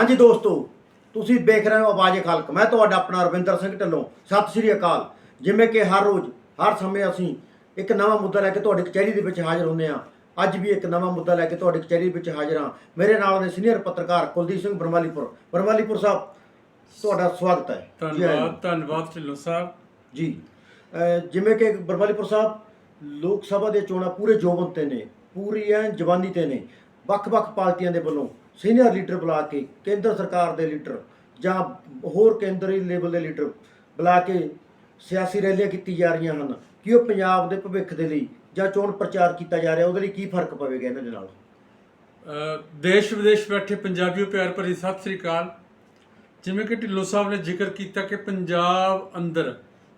ਹਾਂਜੀ ਦੋਸਤੋ ਤੁਸੀਂ ਵੇਖ ਰਹੇ ਹੋ ਆਵਾਜ਼ੇ ਖਲਕ। ਮੈਂ ਤੁਹਾਡਾ ਆਪਣਾ ਰਵਿੰਦਰ ਸਿੰਘ ਢੱਲੋਂ। ਸਤਿ ਸ੍ਰੀ ਅਕਾਲ। ਜਿਵੇਂ ਕਿ ਹਰ ਰੋਜ਼ ਹਰ ਸਮੇਂ ਅਸੀਂ ਇੱਕ ਨਵਾਂ ਮੁੱਦਾ ਲੈ ਕੇ ਤੁਹਾਡੀ ਕਚਹਿਰੀ ਦੇ ਵਿੱਚ ਹਾਜ਼ਰ ਹੁੰਦੇ ਹਾਂ। ਅੱਜ ਵੀ ਇੱਕ ਨਵਾਂ ਮੁੱਦਾ ਲੈ ਕੇ ਤੁਹਾਡੀ ਕਚਹਿਰੀ ਵਿੱਚ ਹਾਜ਼ਰ ਹਾਂ। ਮੇਰੇ ਨਾਲ ਨੇ ਸੀਨੀਅਰ ਪੱਤਰਕਾਰ ਕੁਲਦੀਪ ਸਿੰਘ ਬਰਮਾਲੀਪੁਰ। ਬਰਮਾਲੀਪੁਰ ਸਾਹਿਬ ਤੁਹਾਡਾ ਸਵਾਗਤ ਹੈ। ਜੀ ਆਇਆਂ ਨੂੰ। ਧੰਨਵਾਦ ਧੰਨਵਾਦ ਢਿੱਲੋਂ ਸਾਹਿਬ। ਜੀ। ਅਹ ਜਿਵੇਂ ਕਿ ਬਰਮਾਲੀਪੁਰ ਸਾਹਿਬ ਲੋਕ ਸਭਾ ਦੇ ਚੋਣਾਂ ਪੂਰੇ ਜੋਬਨ ਤੇ ਨੇ ਪੂਰੀ ਐ ਜਵਾਨੀ ਤੇ ਨੇ ਵੱਖ-ਵੱਖ ਪਾਰਟੀਆਂ ਦੇ ਵੱਲੋਂ। ਸੀਨੀਅਰ ਲੀਡਰ ਬੁਲਾ ਕੇ, ਕੇਂਦਰ ਸਰਕਾਰ ਦੇ ਲੀਡਰ ਜਾਂ ਹੋਰ ਕੇਂਦਰੀ ਲੈਵਲ ਦੇ ਲੀਡਰ ਬੁਲਾ ਕੇ ਸਿਆਸੀ ਰੈਲੀਆਂ ਕੀਤੀ ਜਾ ਰਹੀਆਂ ਹਨ। ਕਿ ਉਹ ਪੰਜਾਬ ਦੇ ਭਵਿੱਖ ਦੇ ਲਈ ਜਾਂ ਚੋਣ ਪ੍ਰਚਾਰ ਕੀਤਾ ਜਾ ਰਿਹਾ, ਉਹਦੇ ਲਈ ਕੀ ਫ਼ਰਕ ਪਵੇਗਾ ਇਹਨਾਂ ਦੇ ਨਾਲ? ਦੇਸ਼ ਵਿਦੇਸ਼ ਬੈਠੇ ਪੰਜਾਬੀਓ ਪਿਆਰ ਭਰੀ ਸਤਿ ਸ੍ਰੀ ਅਕਾਲ। ਜਿਵੇਂ ਕਿ ਢਿੱਲੋਂ ਸਾਹਿਬ ਨੇ ਜ਼ਿਕਰ ਕੀਤਾ ਕਿ ਪੰਜਾਬ ਅੰਦਰ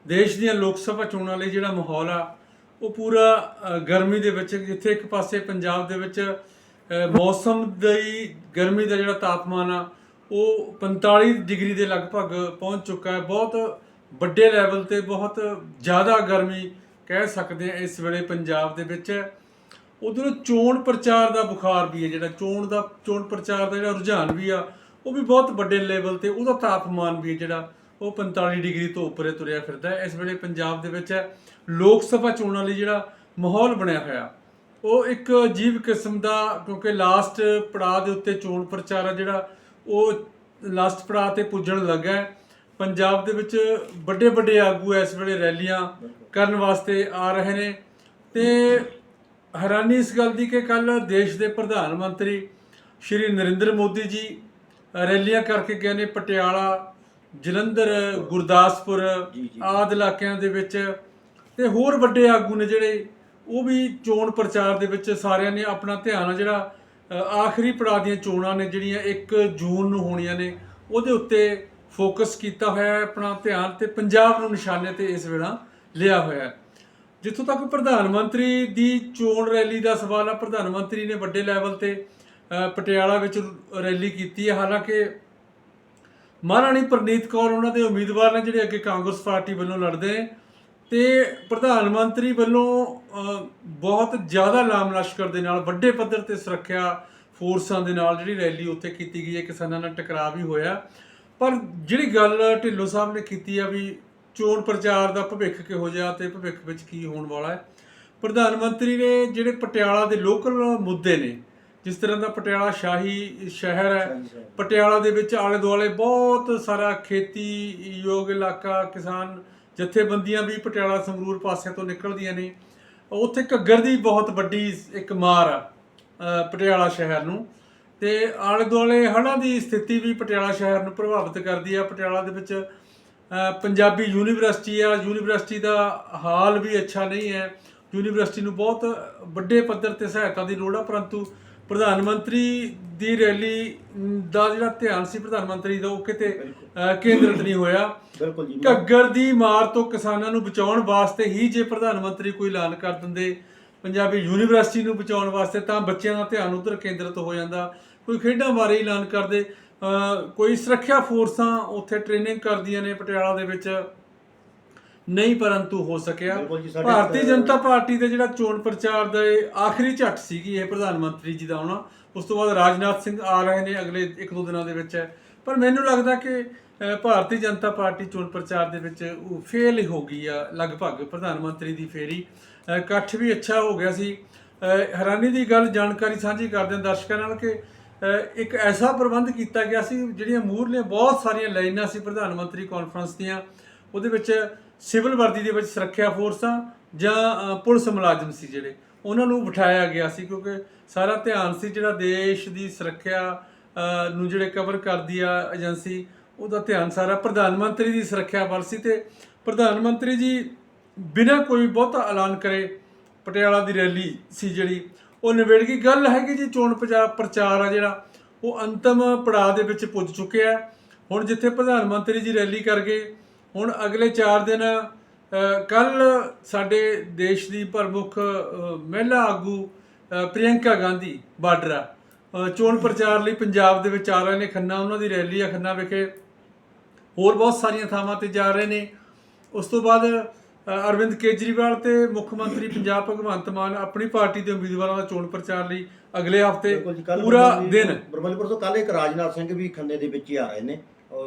ਦੇਸ਼ ਦੀਆਂ ਲੋਕ ਸਭਾ ਚੋਣਾਂ ਲਈ ਜਿਹੜਾ ਮਾਹੌਲ ਆ, ਉਹ ਪੂਰਾ ਗਰਮੀ ਦੇ ਵਿੱਚ, ਜਿੱਥੇ ਇੱਕ ਪਾਸੇ ਪੰਜਾਬ ਦੇ ਵਿੱਚ ਮੌਸਮ ਦੀ ਗਰਮੀ ਦਾ ਜਿਹੜਾ ਤਾਪਮਾਨ ਆ, ਉਹ 45 ਡਿਗਰੀ ਦੇ ਲਗਭਗ ਪਹੁੰਚ ਚੁੱਕਾ ਹੈ। ਬਹੁਤ ਵੱਡੇ ਲੈਵਲ ਤੇ ਬਹੁਤ ਜ਼ਿਆਦਾ ਗਰਮੀ ਕਹਿ ਸਕਦੇ ਆ ਇਸ ਵੇਲੇ ਪੰਜਾਬ ਦੇ ਵਿੱਚ ਉਧਰੋਂ ਚੋਣ ਪ੍ਰਚਾਰ ਦਾ ਬੁਖਾਰ ਵੀ ਹੈ ਜਿਹੜਾ, ਚੋਣ ਦਾ, ਚੋਣ ਪ੍ਰਚਾਰ ਦਾ ਜਿਹੜਾ ਰੁਝਾਨ ਵੀ ਆ, ਉਹ ਵੀ ਬਹੁਤ ਵੱਡੇ ਲੈਵਲ ਤੇ, ਉਹਦਾ ਤਾਪਮਾਨ ਵੀ ਹੈ ਜਿਹੜਾ, ਉਹ 45 ਡਿਗਰੀ ਤੋਂ ਉੱਪਰੇ ਤੁਰਿਆ ਫਿਰਦਾ ਇਸ ਵੇਲੇ ਪੰਜਾਬ ਦੇ ਵਿੱਚ ਲੋਕ ਸਭਾ ਚੋਣਾਂ ਲਈ ਜਿਹੜਾ ਮਾਹੌਲ ਬਣਿਆ ਹੋਇਆ। ਉਹ ਇੱਕ ਅਜੀਬ ਕਿਸਮ ਦਾ ਕਿਉਂਕਿ ਲਾਸਟ ਪੜਾਅ ਦੇ ਉੱਤੇ ਚੋਣ ਪ੍ਰਚਾਰ ਆ ਜਿਹੜਾ ਉਹ ਲਾਸਟ ਪੜਾਅ ਤੇ ਪੁੱਜਣ ਲੱਗਾ ਹੈ। ਪੰਜਾਬ ਦੇ ਵਿੱਚ ਵੱਡੇ ਵੱਡੇ ਆਗੂ ਇਸ ਵੇਲੇ ਰੈਲੀਆਂ ਕਰਨ ਵਾਸਤੇ ਆ ਰਹੇ ਨੇ। ਤੇ ਹੈਰਾਨੀ ਇਸ ਗੱਲ ਦੀ ਕਿ ਕੱਲ ਦੇਸ਼ ਦੇ ਪ੍ਰਧਾਨ ਮੰਤਰੀ ਸ਼੍ਰੀ ਨਰਿੰਦਰ ਮੋਦੀ ਜੀ ਰੈਲੀਆਂ ਕਰਕੇ ਗਏ ਨੇ ਪਟਿਆਲਾ ਜਲੰਧਰ ਗੁਰਦਾਸਪੁਰ। ਆਦਿ ਇਲਾਕਿਆਂ ਦੇ ਵਿੱਚ। ਤੇ ਹੋਰ ਵੱਡੇ ਆਗੂ ਨੇ ਜਿਹੜੇ ਉਹ ਵੀ ਚੋਣ ਪ੍ਰਚਾਰ ਦੇ ਵਿੱਚ ਸਾਰਿਆਂ ਨੇ ਆਪਣਾ ਧਿਆਨ ਆ ਜਿਹੜਾ ਆਖਰੀ ਪੜਾਅ ਦੀਆਂ ਚੋਣਾਂ ਨੇ ਜਿਹੜੀਆਂ 1 ਜੂਨ ਨੂੰ ਹੋਣੀਆਂ ਨੇ, ਉਹਦੇ ਉੱਤੇ ਫੋਕਸ ਕੀਤਾ ਹੋਇਆ ਹੈ, ਆਪਣਾ ਧਿਆਨ ਤੇ ਪੰਜਾਬ ਨੂੰ ਨਿਸ਼ਾਨੇ ਤੇ ਇਸ ਵੇਲਾ ਲਿਆ ਹੋਇਆ ਹੈ। ਜਿੱਥੋਂ ਤੱਕ ਪ੍ਰਧਾਨ ਮੰਤਰੀ ਦੀ ਚੋਣ ਰੈਲੀ ਦਾ ਸਵਾਲ ਆ, ਪ੍ਰਧਾਨ ਮੰਤਰੀ ਨੇ ਵੱਡੇ ਲੈਵਲ ਤੇ ਪਟਿਆਲਾ ਵਿੱਚ ਰੈਲੀ ਕੀਤੀ ਹੈ। ਹਾਲਾਂਕਿ ਮਹਾਰਾਣੀ ਪ੍ਰਨੀਤ ਕੌਰ, ਉਹਨਾਂ ਦੇ ਉਮੀਦਵਾਰ ਨੇ ਜਿਹੜੇ ਅੱਗੇ ਕਾਂਗਰਸ ਪਾਰਟੀ ਵੱਲੋਂ ਲੜਦੇ ਨੇ ਤੇ ਪ੍ਰਧਾਨ ਮੰਤਰੀ ਵੱਲੋਂ ਬਹੁਤ ਜ਼ਿਆਦਾ ਲਾਮ ਲਸ਼ਕਰ ਦੇ ਨਾਲ ਵੱਡੇ ਪੱਧਰ ਤੇ ਸੁਰੱਖਿਆ ਫੋਰਸਾਂ ਦੇ ਨਾਲ ਜਿਹੜੀ ਰੈਲੀ ਉੱਥੇ ਕੀਤੀ ਗਈ ਹੈ ਕਿਸਾਨਾਂ ਨਾਲ ਟਕਰਾਅ ਵੀ ਹੋਇਆ ਪਰ ਜਿਹੜੀ ਗੱਲ ਢਿੱਲੋਂ ਸਾਹਿਬ ਨੇ ਕੀਤੀ ਆ ਵੀ ਚੋਣ ਪ੍ਰਚਾਰ ਦਾ ਭਵਿੱਖ ਕਿਹੋ ਜਿਹਾ ਤੇ ਭਵਿੱਖ ਵਿੱਚ ਕੀ ਹੋਣ ਵਾਲਾ ਹੈ ਪ੍ਰਧਾਨ ਮੰਤਰੀ ਨੇ ਜਿਹੜੇ ਪਟਿਆਲਾ ਦੇ ਲੋਕਲ ਮੁੱਦੇ ਨੇ ਜਿਸ ਤਰ੍ਹਾਂ ਦਾ ਪਟਿਆਲਾ ਸ਼ਾਹੀ ਸ਼ਹਿਰ ਹੈ। ਪਟਿਆਲਾ ਦੇ ਵਿੱਚ ਆਲੇ ਦੁਆਲੇ ਬਹੁਤ ਸਾਰਾ ਖੇਤੀ ਯੋਗ ਇਲਾਕਾ ਕਿਸਾਨ ਜਥੇਬੰਦੀਆਂ ਵੀ ਪਟਿਆਲਾ ਸੰਗਰੂਰ ਪਾਸਿਆਂ ਤੋਂ ਨਿਕਲਦੀਆਂ ਨੇ। ਉੱਥੇ ਘੱਗਰ ਦੀ ਬਹੁਤ ਵੱਡੀ ਇੱਕ ਮਾਰ ਆ ਪਟਿਆਲਾ ਸ਼ਹਿਰ ਨੂੰ। ਤੇ ਆਲੇ ਦੁਆਲੇ ਹੜ੍ਹਾਂ ਦੀ ਸਥਿਤੀ ਵੀ ਪਟਿਆਲਾ ਸ਼ਹਿਰ ਨੂੰ ਪ੍ਰਭਾਵਿਤ ਕਰਦੀ ਆ। ਪਟਿਆਲਾ ਦੇ ਵਿੱਚ ਪੰਜਾਬੀ ਯੂਨੀਵਰਸਿਟੀ ਆ। ਯੂਨੀਵਰਸਿਟੀ ਦਾ ਹਾਲ ਵੀ ਅੱਛਾ ਨਹੀਂ ਹੈ। ਯੂਨੀਵਰਸਿਟੀ ਨੂੰ ਬਹੁਤ ਵੱਡੇ ਪੱਧਰ ਤੇ ਸਹਾਇਤਾ ਦੀ ਲੋੜ ਆ, ਪਰੰਤੂ ਪ੍ਰਧਾਨ ਮੰਤਰੀ ਦੀ ਰੈਲੀ ਦਾ ਜਿਹੜਾ ਧਿਆਨ ਸੀ ਪ੍ਰਧਾਨ ਮੰਤਰੀ ਦਾ ਉਹ ਕਿਤੇ ਕੇਂਦਰਿਤ ਨਹੀਂ ਹੋਇਆ। ਬਿਲਕੁਲ ਜੀ ਘੱਗਰ ਦੀ ਮਾਰ ਤੋਂ ਕਿਸਾਨਾਂ ਨੂੰ ਬਚਾਉਣ ਵਾਸਤੇ ਹੀ ਜੇ ਪ੍ਰਧਾਨ ਮੰਤਰੀ ਕੋਈ ਐਲਾਨ ਕਰ ਦਿੰਦੇ ਪੰਜਾਬੀ ਯੂਨੀਵਰਸਿਟੀ ਨੂੰ ਬਚਾਉਣ ਵਾਸਤੇ ਤਾਂ ਬੱਚਿਆਂ ਦਾ ਧਿਆਨ ਉਧਰ ਕੇਂਦਰਿਤ ਹੋ ਜਾਂਦਾ। ਕੋਈ ਖੇਡਾਂ ਬਾਰੇ ਐਲਾਨ ਕਰਦੇ ਕੋਈ ਸੁਰੱਖਿਆ ਫੋਰਸਾਂ ਉੱਥੇ ਟ੍ਰੇਨਿੰਗ ਕਰਦੀਆਂ ਨੇ ਪਟਿਆਲਾ ਦੇ ਵਿੱਚ। ਨਹੀਂ ਪਰੰਤੂ ਹੋ ਸਕਿਆ। ਬਿਲਕੁਲ ਜੀ, ਸਾਡੇ ਭਾਰਤੀ ਜਨਤਾ ਪਾਰਟੀ ਦੇ ਜਿਹੜਾ ਚੋਣ ਪ੍ਰਚਾਰ ਦਾ ਇਹ ਆਖਰੀ ਝੱਟ ਸੀਗੀ ਇਹ ਪ੍ਰਧਾਨ ਮੰਤਰੀ ਜੀ ਦਾ ਆਉਣਾ। ਉਸ ਤੋਂ ਬਾਅਦ ਰਾਜਨਾਥ ਸਿੰਘ ਆ ਰਹੇ ਨੇ ਅਗਲੇ ਇੱਕ ਦੋ ਦਿਨਾਂ ਦੇ ਵਿੱਚ। ਪਰ ਮੈਨੂੰ ਲੱਗਦਾ ਕਿ ਅ, ਭਾਰਤੀ ਜਨਤਾ ਪਾਰਟੀ ਚੋਣ ਪ੍ਰਚਾਰ ਦੇ ਵਿੱਚ ਉਹ ਫੇਲ ਹੀ ਹੋ ਗਈ ਆ ਲਗਭਗ ਪ੍ਰਧਾਨ ਮੰਤਰੀ ਦੀ ਫੇਰੀ। ਅ, ਇਕੱਠ ਵੀ ਅੱਛਾ ਹੋ ਗਿਆ ਸੀ। ਅ, ਹੈਰਾਨੀ ਦੀ ਗੱਲ ਜਾਣਕਾਰੀ ਸਾਂਝੀ ਕਰਦੇ ਹਾਂ ਦਰਸ਼ਕਾਂ ਨਾਲ ਕਿ ਅ, ਇੱਕ ਐਸਾ ਪ੍ਰਬੰਧ ਕੀਤਾ ਗਿਆ ਸੀ ਜਿਹੜੀਆਂ ਮੂਹਰਲੀਆਂ ਬਹੁਤ ਸਾਰੀਆਂ ਲਾਈਨਾਂ ਸੀ ਪ੍ਰਧਾਨ ਮੰਤਰੀ ਕਾਨਫਰੰਸ ਦੀਆਂ। ਉਹਦੇ ਵਿੱਚ ਸਿਵਲ ਵਰਦੀ ਦੇ ਵਿੱਚ ਸੁਰੱਖਿਆ ਫੋਰਸਾਂ ਜਾਂ ਪੁਲਿਸ ਮੁਲਾਜ਼ਮ ਸੀ ਜਿਹੜੇ। ਉਹਨਾਂ ਨੂੰ ਬਿਠਾਇਆ ਗਿਆ ਸੀ ਕਿਉਂਕਿ ਸਾਰਾ ਧਿਆਨ ਸੀ ਜਿਹੜਾ ਦੇਸ਼ ਦੀ ਸੁਰੱਖਿਆ ਨੂੰ ਜਿਹੜੇ ਕਵਰ ਕਰਦੀ ਆ ਏਜੰਸੀ, ਉਹਦਾ ਧਿਆਨ ਸਾਰਾ ਪ੍ਰਧਾਨ ਮੰਤਰੀ ਦੀ ਸੁਰੱਖਿਆ ਵੱਲ ਸੀ ਤੇ ਪ੍ਰਧਾਨ ਮੰਤਰੀ ਜੀ ਬਿਨਾਂ ਕੋਈ ਬਹੁਤਾ ਐਲਾਨ ਕਰੇ ਪਟਿਆਲਾ ਦੀ ਰੈਲੀ ਸੀ ਜਿਹੜੀ। ਉਹ ਨਿਬੇੜ ਗਈ ਗੱਲ ਹੈ ਕਿ ਜੀ, ਚੋਣ ਪ੍ਰਚਾਰ ਪ੍ਰਚਾਰ ਆ ਜਿਹੜਾ, ਉਹ ਅੰਤਮ ਪੜਾਅ ਦੇ ਵਿੱਚ ਪੁੱਜ ਚੁੱਕਿਆ। ਹੁਣ ਜਿੱਥੇ ਪ੍ਰਧਾਨ ਮੰਤਰੀ ਜੀ ਰੈਲੀ ਕਰ ਗਏ ਹੁਣ ਅਗਲੇ 4 ਦਿਨ ਕੱਲ ਸਾਡੇ ਦੇਸ਼ ਦੀ ਪ੍ਰਮੁੱਖ ਮਹਿਲਾ ਆਗੂ ਪ੍ਰਿਯੰਕਾ ਗਾਂਧੀ ਬਾਡਰਾ ਚੋਣ ਪ੍ਰਚਾਰ ਲਈ ਪੰਜਾਬ ਦੇ ਵਿੱਚ ਆ ਰਹੇ ਨੇ ਖੰਨਾ। ਉਹਨਾਂ ਦੀ ਰੈਲੀ ਆ ਖੰਨਾ ਵਿਖੇ। ਹੋਰ ਬਹੁਤ ਸਾਰੀਆਂ ਥਾਵਾਂ ਤੇ ਜਾ ਰਹੇ ਨੇ। ਉਸ ਤੋਂ ਬਾਅਦ ਅਰਵਿੰਦ ਕੇਜਰੀਵਾਲ ਤੇ ਮੁੱਖ ਮੰਤਰੀ ਪੰਜਾਬ ਭਗਵੰਤ ਮਾਨ ਆਪਣੀ ਪਾਰਟੀ ਦੇ ਉਮੀਦਵਾਰਾਂ ਦਾ ਚੋਣ ਪ੍ਰਚਾਰ ਲਈ ਅਗਲੇ ਹਫ਼ਤੇ ਪੂਰਾ ਦਿਨ। ਬਰਮਾਲੀਪੁਰ ਤੋਂ ਕੱਲ ਇੱਕ ਰਾਜਨਾਥ ਸਿੰਘ ਵੀ ਖੰਨੇ ਦੇ ਵਿੱਚ ਹੀ ਆ ਰਹੇ ਨੇ।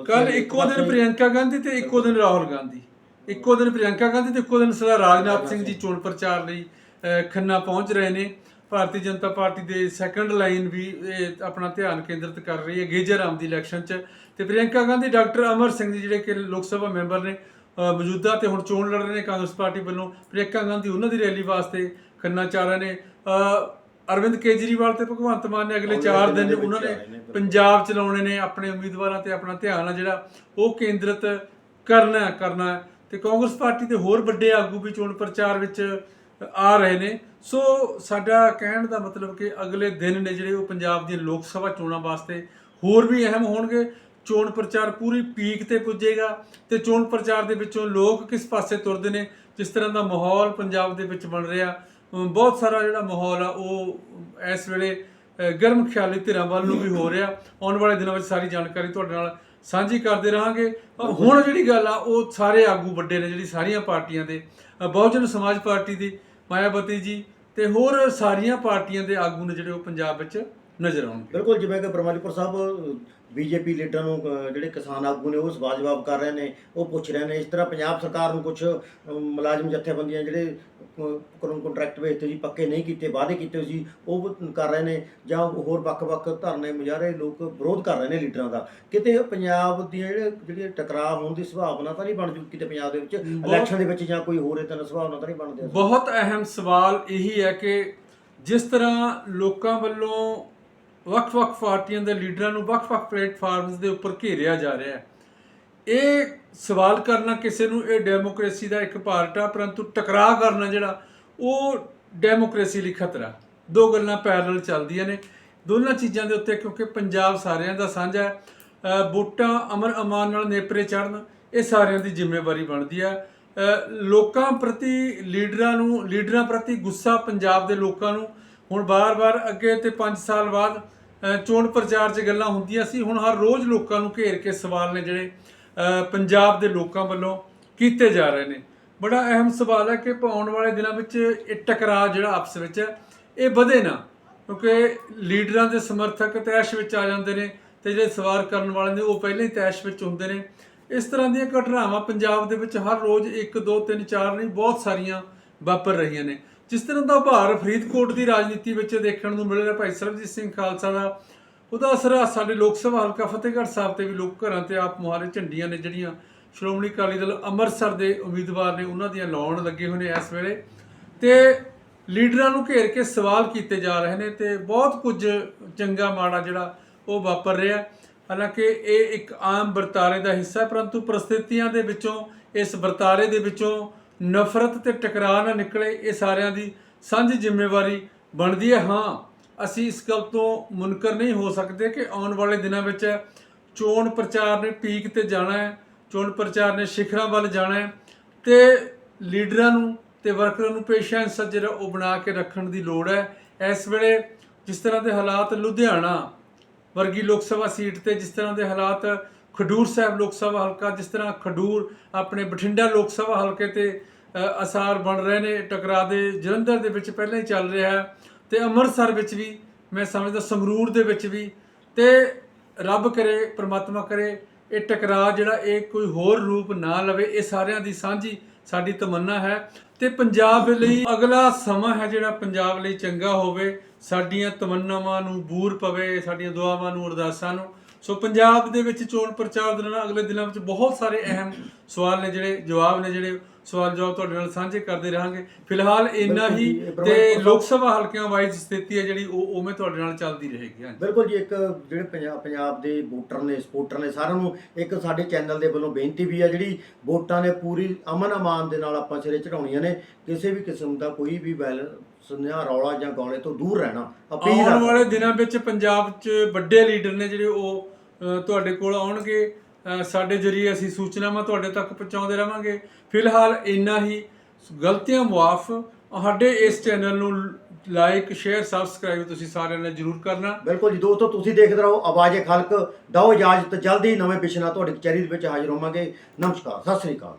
ਕੱਲ ਇੱਕ ਦਿਨ ਪ੍ਰਿਯੰਕਾ ਗਾਂਧੀ ਤੇ ਇੱਕੋ ਦਿਨ ਰਾਹੁਲ ਗਾਂਧੀ। ਇੱਕੋ ਦਿਨ ਪ੍ਰਿਯੰਕਾ ਗਾਂਧੀ ਤੇ ਇੱਕੋ ਦਿਨ ਸਰਦਾਰ ਰਾਜਨਾਥ ਸਿੰਘ ਜੀ ਚੋਣ ਪ੍ਰਚਾਰ ਲਈ ਖੰਨਾ ਪਹੁੰਚ ਰਹੇ ਨੇ। ਭਾਰਤੀ ਜਨਤਾ ਪਾਰਟੀ ਦੇ ਸੈਕੰਡ ਲਾਈਨ ਵੀ ਆਪਣਾ ਧਿਆਨ ਕੇਂਦਰਿਤ ਕਰ ਰਹੀ ਹੈ ਗੇਜਰਾਮ ਦੀ ਇਲੈਕਸ਼ਨ 'ਚ। ਤੇ ਪ੍ਰਿਯੰਕਾ ਗਾਂਧੀ ਡਾਕਟਰ ਅਮਰ ਸਿੰਘ ਜੀ ਜਿਹੜੇ ਕਿ ਲੋਕ ਸਭਾ ਮੈਂਬਰ ਨੇ ਮੌਜੂਦਾ ਤੇ ਹੁਣ ਚੋਣ ਲੜ ਰਹੇ ਨੇ ਕਾਂਗਰਸ ਪਾਰਟੀ ਵੱਲੋਂ। ਪ੍ਰਿਯੰਕਾ ਗਾਂਧੀ ਉਹਨਾਂ ਦੀ ਰੈਲੀ ਵਾਸਤੇ ਖੰਨਾ ਚ ਆ ਰਹੇ ਨੇ। ਅਰਵਿੰਦ ਕੇਜਰੀਵਾਲ ਤੇ ਭਗਵੰਤ ਮਾਨ ਨੇ ਅਗਲੇ ਆਉਣ 4 ਵਾਲੇ ਦਿਨ ਉਹਨਾਂ ਨੇ। ਪੰਜਾਬ ਚਲਾਉਣੇ ਨੇ ਆਪਣੇ ਉਮੀਦਵਾਰਾਂ ਤੇ ਆਪਣਾ ਧਿਆਨ ਆ ਜਿਹੜਾ ਉਹ ਕੇਂਦਰਿਤ ਕਰਨਾ ਕਰਨਾ। ਤੇ ਕਾਂਗਰਸ ਪਾਰਟੀ ਦੇ ਹੋਰ ਵੱਡੇ ਆਗੂ ਵੀ ਚੋਣ ਪ੍ਰਚਾਰ ਵਿੱਚ ਆ ਰਹੇ ਨੇ ਸੋ ਸਾਡਾ ਕਹਿਣ ਦਾ ਮਤਲਬ ਕਿ ਅਗਲੇ ਦਿਨ ਨੇ ਜਿਹੜੇ ਉਹ ਪੰਜਾਬ ਦੀਆਂ ਲੋਕ ਸਭਾ ਚੋਣਾਂ ਵਾਸਤੇ ਹੋਰ ਵੀ ਅਹਿਮ ਹੋਣਗੇ ਚੋਣ ਪ੍ਰਚਾਰ ਪੂਰੀ ਪੀਕ ਤੇ ਪੁੱਜੇਗਾ ਤੇ ਚੋਣ ਪ੍ਰਚਾਰ ਦੇ ਵਿੱਚੋਂ ਲੋਕ ਕਿਸ ਪਾਸੇ ਤੁਰਦੇ ਨੇ ਜਿਸ ਤਰ੍ਹਾਂ ਦਾ ਮਾਹੌਲ ਪੰਜਾਬ ਦੇ ਵਿੱਚ ਬਣ ਰਿਹਾ ਬਹੁਤ ਸਾਰਾ ਜਿਹੜਾ ਮਾਹੌਲ ਆ ਉਹ ਇਸ ਵੇਲੇ ਗਰਮ ਖਿਆਲੀ ਧਿਰਾਂ ਵੱਲ ਨੂੰ ਵੀ ਹੋ ਰਿਹਾ। ਆਉਣ ਵਾਲੇ ਦਿਨਾਂ ਵਿੱਚ ਸਾਰੀ ਜਾਣਕਾਰੀ ਤੁਹਾਡੇ ਨਾਲ ਸਾਂਝੀ ਕਰਦੇ ਰਹਾਂਗੇ। ਅ, ਹੁਣ ਜਿਹੜੀ ਗੱਲ ਆ ਉਹ ਸਾਰੇ ਆਗੂ ਵੱਡੇ ਨੇ ਜਿਹੜੀ ਸਾਰੀਆਂ ਪਾਰਟੀਆਂ ਦੇ ਬਹੁਜਨ ਸਮਾਜ ਪਾਰਟੀ ਦੀ ਮਾਇਆਵਤੀ ਜੀ ਤੇ ਹੋਰ ਸਾਰੀਆਂ ਪਾਰਟੀਆਂ ਦੇ ਆਗੂ ਨੇ ਜਿਹੜੇ ਉਹ ਪੰਜਾਬ ਵਿੱਚ ਨਜ਼ਰ ਆਉਣਗੇ। ਬਿਲਕੁਲ ਜਿਵੇਂ ਕਿ ਬਰਮਾਲੀਪੁਰ ਸਾਹਿਬ ਬੀਜੇਪੀ ਲੀਡਰ ਨੂੰ ਜਿਹੜੇ ਕਿਸਾਨ ਆਗੂ ਨੇ ਉਹ ਸਵਾਲ ਜਵਾਬ ਕਰ ਰਹੇ ਨੇ ਉਹ ਪੁੱਛ ਰਹੇ ਨੇ। ਇਸ ਤਰ੍ਹਾਂ ਪੰਜਾਬ ਸਰਕਾਰ ਨੂੰ ਕੁਝ ਮੁਲਾਜ਼ਮ ਜਥੇਬੰਦੀਆਂ ਜਿਹੜੇ ਕੰਟਰੈਕਟ ਵੇਚ ਤੇ ਜੀ ਪੱਕੇ ਨਹੀਂ ਕੀਤੇ ਵਾਅਦੇ ਕੀਤੇ ਹੋਏ ਸੀ ਉਹ ਕਰ ਰਹੇ ਨੇ। ਜਾਂ ਹੋਰ ਵੱਖ-ਵੱਖ ਧਰਨੇ ਮੁਜ਼ਾਹਰੇ ਲੋਕ ਵਿਰੋਧ ਕਰ ਰਹੇ ਨੇ ਲੀਡਰਾਂ ਦਾ। ਕਿਤੇ ਪੰਜਾਬ ਦੀਆਂ ਜਿਹੜੇ ਜਿਹੜੀਆਂ ਟਕਰਾਅ ਹੋਣ ਦੀ ਸੰਭਾਵਨਾ ਤਾਂ ਨਹੀਂ ਬਣ ਜੂ ਕਿਤੇ ਪੰਜਾਬ ਦੇ ਵਿੱਚ? ਬਹੁਤ- ਇਲੈਕਸ਼ਨ ਦੇ ਵਿੱਚ ਜਾਂ ਕੋਈ ਹੋਰ ਇਦਾਂ ਦੀ ਸੰਭਾਵਨਾ ਤਾਂ ਨਹੀਂ ਬਣਦੀ? ਬਹੁਤ ਅਹਿਮ ਸਵਾਲ ਇਹੀ ਹੈ ਕਿ ਜਿਸ ਤਰ੍ਹਾਂ ਲੋਕਾਂ ਵੱਲੋਂ ਵੱਖ-ਵੱਖ ਪਾਰਟੀਆਂ ਦੇ ਲੀਡਰਾਂ ਨੂੰ ਵੱਖ-ਵੱਖ ਪਲੇਟਫਾਰਮਸ ਦੇ ਉੱਪਰ ਘੇਰਿਆ ਜਾ ਰਿਹਾ ਹੈ। ਇਹ ਸਵਾਲ ਕਰਨਾ ਕਿਸੇ ਨੂੰ ਇਹ ਡੈਮੋਕ੍ਰੇਸੀ ਦਾ ਇੱਕ ਪਾਰਟ ਆ, ਪਰੰਤੂ ਟਕਰਾਅ ਕਰਨਾ ਜਿਹੜਾ, ਉਹ ਡੈਮੋਕ੍ਰੇਸੀ ਲਈ ਖਤਰਾ। ਦੋ ਗੱਲਾਂ ਪੈਰਲਲ ਚੱਲਦੀਆਂ ਨੇ। ਦੋਨਾਂ ਚੀਜ਼ਾਂ ਦੇ ਉੱਤੇ ਕਿਉਂਕਿ ਪੰਜਾਬ ਸਾਰਿਆਂ ਦਾ ਸਾਂਝਾ ਹੈ ਵੋਟਾਂ ਅਮਰ ਅਮਾਨ ਨਾਲ ਨੇਪਰੇ ਚੜਨ ਇਹ ਸਾਰਿਆਂ ਦੀ ਜ਼ਿੰਮੇਵਾਰੀ ਬਣਦੀ ਹੈ ਲੋਕਾਂ ਪ੍ਰਤੀ ਲੀਡਰਾਂ ਨੂੰ, ਲੀਡਰਾਂ ਪ੍ਰਤੀ ਗੁੱਸਾ ਪੰਜਾਬ ਦੇ ਲੋਕਾਂ ਨੂੰ, ਹੁਣ ਬਾਰ-ਬਾਰ ਅੱਗੇ ਤੇ 5 ਸਾਲ ਬਾਅਦ ਚੋਣ ਪ੍ਰਚਾਰ 'ਚ ਗੱਲਾਂ ਹੁੰਦੀਆਂ ਸੀ। ਹੁਣ ਹਰ ਰੋਜ਼ ਲੋਕਾਂ ਨੂੰ ਘੇਰ ਕੇ ਸਵਾਲ ਨੇ ਜਿਹੜੇ ਪੰਜਾਬ ਦੇ ਲੋਕਾਂ ਵੱਲੋਂ ਕੀਤੇ ਜਾ ਰਹੇ ਨੇ। ਬੜਾ ਅਹਿਮ ਸਵਾਲ ਹੈ ਕਿ ਆਉਣ ਵਾਲੇ ਦਿਨਾਂ ਵਿੱਚ ਇਹ ਟਕਰਾਅ ਜਿਹੜਾ ਆਪਸ ਵਿੱਚ ਹੈ, ਇਹ ਵਧੇ ਨਾ। ਕਿਉਂਕਿ ਲੀਡਰਾਂ ਦੇ ਸਮਰਥਕ ਤੈਸ਼ ਵਿੱਚ ਆ ਜਾਂਦੇ ਨੇ ਤੇ ਜਿਹੜੇ ਸਵਾਰ ਕਰਨ ਵਾਲੇ ਨੇ ਉਹ ਪਹਿਲਾਂ ਹੀ ਤੈਸ਼ ਵਿੱਚ ਹੁੰਦੇ ਨੇ। ਇਸ ਤਰ੍ਹਾਂ ਦੀਆਂ ਘਟਨਾਵਾਂ ਪੰਜਾਬ ਦੇ ਵਿੱਚ ਹਰ ਰੋਜ਼ 1 2 3 4 ਨਹੀਂ ਬਹੁਤ ਸਾਰੀਆਂ ਵਾਪਰ ਰਹੀਆਂ ਨੇ। ਜਿਸ ਤਰ੍ਹਾਂ ਦਾ ਭਾਰ ਫਰੀਦਕੋਟ ਦੀ ਰਾਜਨੀਤੀ ਵਿੱਚ ਦੇਖਣ ਨੂੰ ਮਿਲ ਰਿਹਾ ਭਾਈ ਸਰਬਜੀਤ ਸਿੰਘ ਖਾਲਸਾ ਦਾ, ਉਹਦਾ ਅਸਰ ਸਾਡੇ ਲੋਕ ਸਭਾ ਹਲਕਾ ਫਤਿਹਗੜ੍ਹ ਸਾਹਿਬ ਤੇ ਵੀ, ਲੋਕ ਘਰਾਂ ਤੇ ਆਪ ਮੁਹਾਰੇ ਝੰਡੀਆਂ ਨੇ ਜਿਹੜੀਆਂ ਸ਼੍ਰੋਮਣੀ ਅਕਾਲੀ ਦਲ ਅੰਮ੍ਰਿਤਸਰ ਦੇ ਉਮੀਦਵਾਰ ਨੇ, ਉਹਨਾਂ ਦੀਆਂ ਲਾਉਣ ਲੱਗੇ ਹੋਏ ਨੇ ਇਸ ਵੇਲੇ। ਤੇ ਲੀਡਰਾਂ ਨੂੰ ਘੇਰ ਕੇ ਸਵਾਲ ਕੀਤੇ ਜਾ ਰਹੇ ਨੇ ਤੇ ਬਹੁਤ ਕੁਝ ਚੰਗਾ ਮਾੜਾ ਜਿਹੜਾ ਉਹ ਵਾਪਰ ਰਿਹਾ। ਹਾਲਾਂਕਿ ਇਹ ਇੱਕ ਆਮ ਵਰਤਾਰੇ ਦਾ ਹਿੱਸਾ ਪਰੰਤੂ ਪ੍ਰਸਥਿਤੀਆਂ ਦੇ ਵਿੱਚੋਂ, ਇਸ ਵਰਤਾਰੇ ਦੇ ਵਿੱਚੋਂ ਨਫ਼ਰਤ ਤੇ ਟਕਰਾਅ ਨਾ ਨਿਕਲੇ, ਇਹ ਸਾਰਿਆਂ ਦੀ ਸਾਂਝੀ ਜ਼ਿੰਮੇਵਾਰੀ ਬਣਦੀ ਹੈ। ਹਾਂ, ਅਸੀਂ ਇਸ ਗੱਲ ਤੋਂ ਮੁਨਕਰ ਨਹੀਂ ਹੋ ਸਕਦੇ ਕਿ ਆਉਣ ਵਾਲੇ ਦਿਨਾਂ ਵਿੱਚ ਚੋਣ ਪ੍ਰਚਾਰ ਨੇ ਪੀਕ ਤੇ ਜਾਣਾ ਹੈ, ਚੋਣ ਪ੍ਰਚਾਰ ਨੇ ਸਿਖਰਾਂ ਵੱਲ ਜਾਣਾ ਹੈ ਤੇ ਲੀਡਰਾਂ ਨੂੰ ਤੇ ਵਰਕਰਾਂ ਨੂੰ ਪੇਸ਼ੈਂਸ ਜਿਹੜਾ ਉਹ ਬਣਾ ਕੇ ਰੱਖਣ ਦੀ ਲੋੜ ਹੈ। ਇਸ ਵੇਲੇ ਜਿਸ ਤਰ੍ਹਾਂ ਦੇ ਹਾਲਾਤ ਲੁਧਿਆਣਾ ਵਰਗੀ ਲੋਕ ਸਭਾ ਸੀਟ ਤੇ ਜਿਸ ਤਰ੍ਹਾਂ ਦੇ ਹਾਲਾਤ ਖਡੂਰ ਸਾਹਿਬ ਲੋਕ ਸਭਾ ਹਲਕਾ, ਜਿਸ ਤਰ੍ਹਾਂ ਖਡੂਰ ਆਪਣੇ ਬਠਿੰਡਾ ਲੋਕ ਸਭਾ ਹਲਕੇ ਤੇ ਅਸਾਰ ਬਣ ਰਹੇ ਨੇ ਟਕਰਾਅ ਦੇ, ਜਲੰਧਰ ਦੇ ਵਿੱਚ ਪਹਿਲਾਂ ਹੀ ਚੱਲ ਰਿਹਾ ਹੈ ਤੇ ਅੰਮ੍ਰਿਤਸਰ ਵਿੱਚ ਵੀ, ਮੈਂ ਸਮਝਦਾ ਸੰਗਰੂਰ ਦੇ ਵਿੱਚ ਵੀ, ਤੇ ਰੱਬ ਕਰੇ, ਪ੍ਰਮਾਤਮਾ ਕਰੇ, ਇਹ ਟਕਰਾਅ ਜਿਹੜਾ ਇਹ ਕੋਈ ਹੋਰ ਰੂਪ ਨਾ ਲਵੇ, ਇਹ ਸਾਰਿਆਂ ਦੀ ਸਾਂਝੀ ਸਾਡੀ ਤਮੰਨਾ ਹੈ। ਤੇ ਪੰਜਾਬ ਲਈ ਅਗਲਾ ਸਮਾਂ ਹੈ ਜਿਹੜਾ ਪੰਜਾਬ ਲਈ ਚੰਗਾ ਹੋਵੇ, ਸਾਡੀਆਂ ਤਮੰਨਾਵਾਂ ਨੂੰ ਬੂਰ ਪਵੇ, ਸਾਡੀਆਂ ਦੁਆਵਾਂ ਨੂੰ ਅਰਦਾਸਾਂ ਨੂੰ। ਸੋ ਪੰਜਾਬ ਦੇ ਵਿੱਚ ਚੋਣ ਪ੍ਰਚਾਰ ਦੇ ਨਾਲ ਅਗਲੇ ਦਿਨਾਂ ਵਿੱਚ ਬਹੁਤ ਸਾਰੇ ਅਹਿਮ ਸਵਾਲ ਨੇ ਜਿਹੜੇ ਜਵਾਬ ਨੇ ਜਿਹੜੇ ਸਵਾਲ ਜਵਾਬ ਤੁਹਾਡੇ ਨਾਲ ਸਾਂਝੇ ਕਰਦੇ ਰਹਾਂਗੇ। ਫਿਲਹਾਲ ਇੰਨਾ ਹੀ ਤੇ ਲੋਕ ਸਭਾ ਹਲਕਿਆਂ ਵਾਈਜ਼ ਸਥਿਤੀ ਹੈ ਜਿਹੜੀ ਉਹ ਉਵੇਂ ਤੁਹਾਡੇ ਨਾਲ ਚੱਲਦੀ ਰਹੇਗੀ ਹਾਂਜੀ। ਬਿਲਕੁਲ ਜੀ ਇੱਕ ਜਿਹੜੇ ਪੰਜਾਬ ਪੰਜਾਬ ਦੇ ਵੋਟਰ ਨੇ ਸਪੋਰਟਰ ਨੇ ਸਾਰਿਆਂ ਨੂੰ ਇੱਕ ਸਾਡੇ ਚੈਨਲ ਦੇ ਵੱਲੋਂ ਬੇਨਤੀ ਵੀ ਆ ਜਿਹੜੀ ਵੋਟਾਂ ਨੇ ਪੂਰੀ ਅਮਨ ਅਮਾਨ ਦੇ ਨਾਲ ਆਪਾਂ ਸਿਰੇ ਚੜਾਉਣੀਆਂ ਨੇ ਕਿਸੇ ਵੀ ਕਿਸਮ ਦਾ ਕੋਈ ਵੀ ਵੈਲ ਸੁਨੇਹਾ ਰੌਲਾ ਜਾਂ ਗੌਲੇ ਤੋਂ ਦੂਰ ਰਹਿਣਾ ਅਪੀਲ ਆਉਣ ਵਾਲੇ ਦਿਨਾਂ ਵਿੱਚ ਪੰਜਾਬ 'ਚ ਵੱਡੇ ਲੀਡਰ ਨੇ ਜਿਹੜੇ ਉਹ ਤੁਹਾਡੇ ਕੋਲ ਆਉਣਗੇ ਸਾਡੇ ਜਰੀਏ ਅਸੀਂ ਸੂਚਨਾਵਾਂ ਤੁਹਾਡੇ ਤੱਕ ਪਹੁੰਚਾਉਂਦੇ ਰਵਾਂਗੇ। ਫਿਲਹਾਲ ਇੰਨਾ ਹੀ। ਗਲਤੀਆਂ ਮੁਆਫ। ਸਾਡੇ ਇਸ ਚੈਨਲ ਨੂੰ ਲਾਈਕ ਸ਼ੇਅਰ, ਸਬਸਕ੍ਰਾਈਬ ਤੁਸੀਂ ਸਾਰਿਆਂ ਨੇ ਜਰੂਰ ਕਰਨਾ। ਬਿਲਕੁਲ ਜੀ, ਦੋਸਤੋ, ਤੁਸੀਂ ਦੇਖਦੇ ਰਹੋ ਆਵਾਜ਼ੇ ਖਲਕ। ਦਿਓ ਇਜਾਜ਼ਤ, ਜਲਦੀ ਨਵੇਂ ਪਿਛਲਾ ਤੁਹਾਡੀ ਕਚਹਿਰੀ ਦੇ ਵਿੱਚ ਹਾਜ਼ਰ ਹੋਵਾਂਗੇ। ਨਮਸਕਾਰ, ਸਤਿ ਸ੍ਰੀ ਅਕਾਲ।